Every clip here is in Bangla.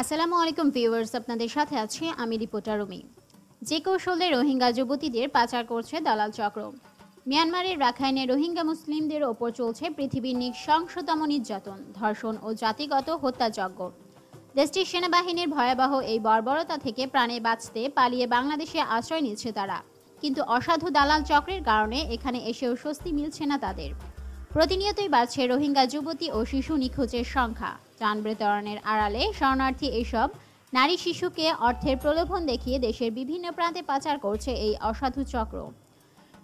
আসসালামু আলাইকুম ভিউয়ার্স, আপনাদের সাথে আছি আমি রিপোর্টার রুমি। যে কৌশলে রোহিঙ্গা যুবতীদের পাচার করছে দালাল চক্র। মিয়ানমারের রাখাইনে রোহিঙ্গা মুসলিমদের ওপর চলছে পৃথিবীর নৃশংসতম নির্যাতন, ধর্ষণ ও জাতিগত হত্যাযজ্ঞ। দেশটির সেনাবাহিনীর ভয়াবহ এই বর্বরতা থেকে প্রাণে বাঁচতে পালিয়ে বাংলাদেশে আশ্রয় নিচ্ছে তারা। কিন্তু অসাধু দালাল চক্রের কারণে এখানে এসেও স্বস্তি মিলছে না তাদের। প্রতিনিয়তই বাড়ছে রোহিঙ্গা যুবতী ও শিশু নিখোঁজের সংখ্যা। ত্রাণ বিতরণের আড়ালে শরণার্থী এসব নারী শিশুকে অর্থের প্রলোভন দেখিয়ে দেশের বিভিন্ন প্রান্তে পাচার করছে এই অসাধু চক্র।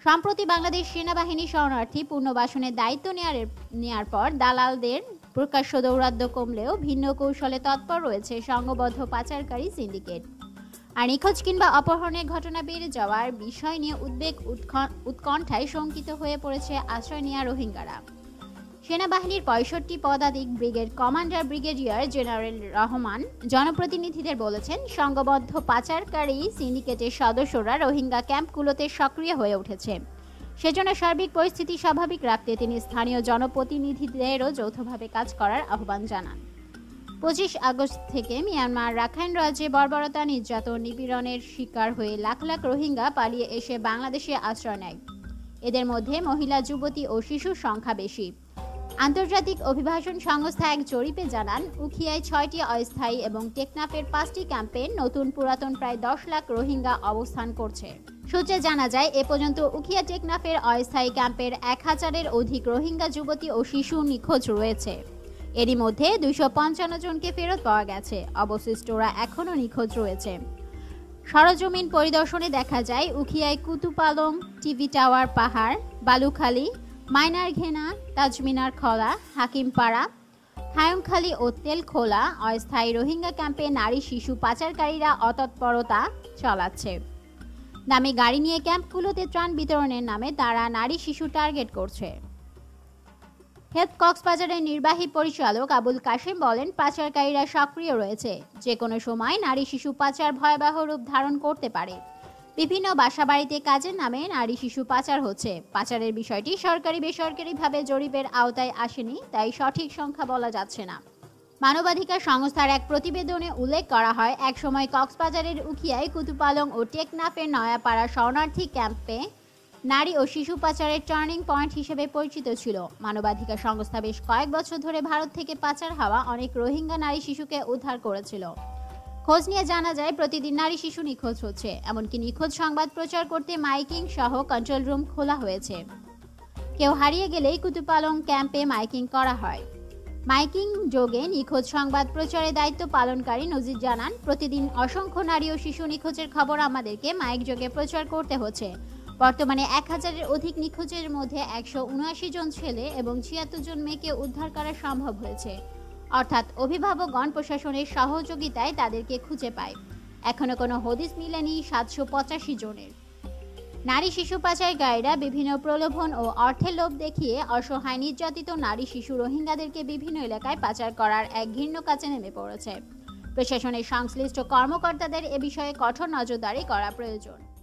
সম্প্রতি বাংলাদেশ সেনাবাহিনী শরণার্থী পুনর্বাসনের দায়িত্ব নেয়ার নেওয়ার পর দালালদের প্রকাশ্য দৌরাদ্য কমলেও ভিন্ন কৌশলে তৎপর রয়েছে সংঘবদ্ধ পাচারকারী সিন্ডিকেট। আর নিখোঁজ কিংবা অপহরণের ঘটনা বেড়ে যাওয়ার বিষয় নিয়ে উদ্বেগ উৎকণ্ঠায় শঙ্কিত হয়ে পড়েছে আশ্রয় নেওয়া রোহিঙ্গারা। সেনাবাহিনীর পঁয়ষট্টি পদাতিক brigade commander brigadier general Rahman জনপ্রতিনিধিদের বলেছেন সংঘবদ্ধ পাচারকারী সিন্ডিকেটের সদস্যরা রোহিঙ্গা ক্যাম্পগুলোতে সক্রিয় হয়ে উঠেছে। সেজন্য সার্বিক পরিস্থিতি স্বাভাবিক রাখতে তিনি স্থানীয় জনপ্রতিনিধিদেরও যৌথভাবে কাজ করার আহ্বান জানান। পঁচিশ আগস্ট থেকে মিয়ানমার রাখাইন রাজ্যে বর্বরতা নির্যাতন নিপীড়নের শিকার হয়ে লাখ লাখ রোহিঙ্গা পালিয়ে এসে বাংলাদেশে আশ্রয় নেয়। এদের মধ্যে মহিলা, যুবতী ও শিশুর সংখ্যা বেশি। আন্তর্জাতিক অভিবাসন সংস্থা এক জরিপে জানান, উখিয়ায় ছয়টি অস্থায়ী এবং টেকনাফের পাঁচটি ক্যাম্পে নতুন পুরাতন প্রায় দশ লাখ রোহিঙ্গা অবস্থান করছে। সূত্রে জানা যায়, এ পর্যন্ত উখিয়া টেকনাফের অস্থায়ী ক্যাম্পের এক হাজারের অধিক রোহিঙ্গা, যুবতী ও শিশু নিখোঁজ রয়েছে। এরই মধ্যে দুইশো পঞ্চান্ন জনকে ফেরত পাওয়া গেছে। অবশিষ্টরা এখনও নিখোঁজ রয়েছে। সরজমিন পরিদর্শনে দেখা যায়, উখিয়ায় কুতুপালং, টিভি টাওয়ার পাহাড়, বালুখালী, মাইনার ঘেনা, তাজমিনার খলা, হাকিমপাড়া হায়ংখালী ও তেলখোলা অস্থায়ী রোহিঙ্গা ক্যাম্পে নারী শিশু পাচারকারীরা অতৎপরতা চালাচ্ছে। দামি গাড়ি নিয়ে ক্যাম্পগুলোতে ত্রাণ বিতরণের নামে তারা নারী শিশু টার্গেট করছে। হেলথ কক্সবাজারের নির্বাহী পরিচালক আবুল কাশেম বলেন, পাচারকারীরা সক্রিয় রয়েছে। যে কোনো সময় নারী শিশু পাচার ভয়াবহ রূপ ধারণ করতে পারে। বিভিন্ন বাসাবাড়িতে কাজের নামে নারী শিশু পাচার হচ্ছে। পাচারের বিষয়টি সরকারি বেসরকারিভাবে জরিপের আওতায় আসেনি, তাই সঠিক সংখ্যা বলা যাচ্ছে না। মানবাধিকার সংস্থার এক প্রতিবেদনে উল্লেখ করা হয়, একসময় কক্সবাজারের উখিয়ায় কুতুপালং ও টেকনাফের নয়াপাড়া শরণার্থী ক্যাম্পে নারী ও শিশু পাচারের টার্নিং পয়েন্ট হিসেবে পরিচিত ছিল। মানবাধিকার সংস্থা বেশ কয়েক বছর ধরে ভারত থেকে পাচার হওয়া অনেক রোহিঙ্গা নারী শিশুকে উদ্ধার করেছিল। খোঁজ নিয়ে জানা যায়, প্রতিদিন নারী শিশু নিখোঁজ হচ্ছে। এমনকি নিখোঁজ সংবাদ প্রচার করতে মাইকিং সহ কন্ট্রোল রুম খোলা হয়েছে। কেউ হারিয়ে গেলেই কুতুপালং ক্যাম্পে মাইকিং করা হয়। মাইকিং যোগে নিখোঁজ সংবাদ প্রচারের দায়িত্ব পালনকারী নজির জানান, প্রতিদিন অসংখ্য নারী ও শিশু নিখোঁজের খবর আমাদেরকে মাইক যোগে প্রচার করতে হচ্ছে। বর্তমানে এক হাজারের অধিক নিখোঁজের মধ্যে একশো উনআশি জন ছেলে এবং ছিয়াত্তর জন মেয়েকে উদ্ধার করা সম্ভব হয়েছে। অর্থাৎ অভিভাবকগণ প্রশাসনের সহযোগিতায় তাদেরকে খুঁজে পায়। এখনও কোনো হদিস মিলেনি সাতশো পঁচাশি জনের। নারী শিশু গায়েরা বিভিন্ন প্রলোভন ও অর্থের লোভ দেখিয়ে অসহায় নির্যাতিত নারী শিশু রোহিঙ্গাদেরকে বিভিন্ন এলাকায় পাচার করার এক ঘৃণ্য কাছে নেমে পড়েছে। প্রশাসনের সংশ্লিষ্ট কর্মকর্তাদের এ বিষয়ে কঠোর নজরদারি করা প্রয়োজন।